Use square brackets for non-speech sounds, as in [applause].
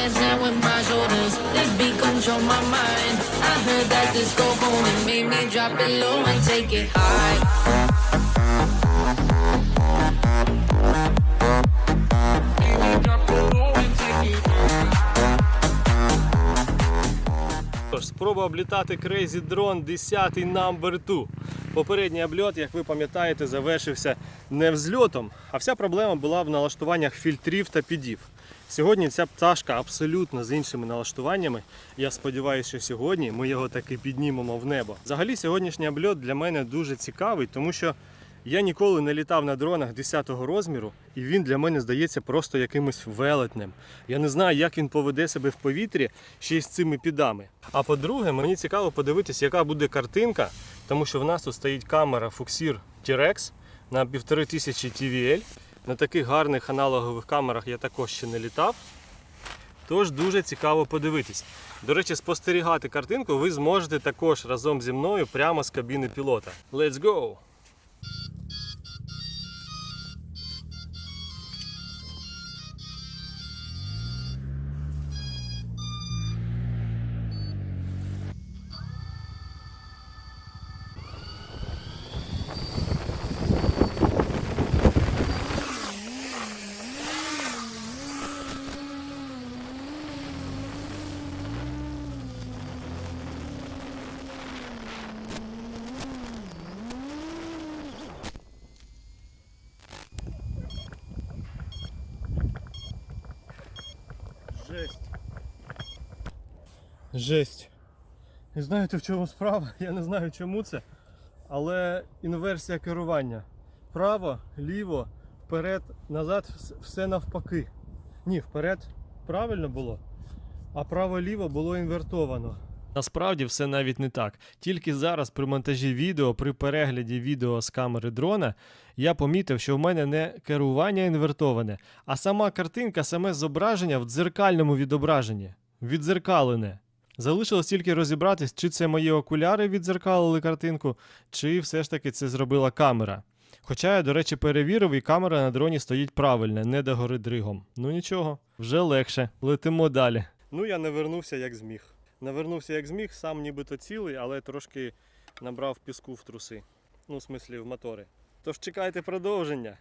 dancing with my shoulders. This beat control my mind. I heard that this go home and made me drop it low and take it high. Спроба облітати Crazy Drone 10 number 2. Попередній обльот, як ви пам'ятаєте, завершився не взльотом, а вся проблема була в налаштуваннях фільтрів та підів. Сьогодні ця пташка абсолютно з іншими налаштуваннями. Я сподіваюся, що сьогодні ми його таки піднімемо в небо. Взагалі, сьогоднішній обльот для мене дуже цікавий, тому що я ніколи не літав на дронах 10-го розміру, і він для мене здається просто якимось велетнем. Я не знаю, як він поведе себе в повітрі ще й з цими підами. А по-друге, мені цікаво подивитися, яка буде картинка, тому що в нас тут стоїть камера Fuxir T-Rex на 1500 TVL. На таких гарних аналогових камерах я також ще не літав. Тож дуже цікаво подивитись. До речі, спостерігати картинку ви зможете також разом зі мною прямо з кабіни пілота. Let's go! Жесть. Жесть. І знаєте в чому справа? [laughs] Я не знаю чому це. Але інверсія керування. Право, ліво, вперед, назад, все навпаки. Ні, вперед правильно було, а право-ліво було інвертовано. Насправді все навіть не так. Тільки зараз при монтажі відео, при перегляді відео з камери дрона, я помітив, що в мене не керування інвертоване, а сама картинка, саме зображення в дзеркальному відображенні. Віддзеркалене. Залишилось тільки розібратись, чи це мої окуляри віддзеркалили картинку, чи все ж таки це зробила камера. Хоча я, до речі, перевірив, і камера на дроні стоїть правильно, не догори дригом. Ну нічого, вже легше. Летимо далі. Ну я не вернувся як зміг. Навернувся як зміг, сам нібито цілий, але трошки набрав піску в труси. Ну, в смислі, в мотори. Тож чекайте продовження.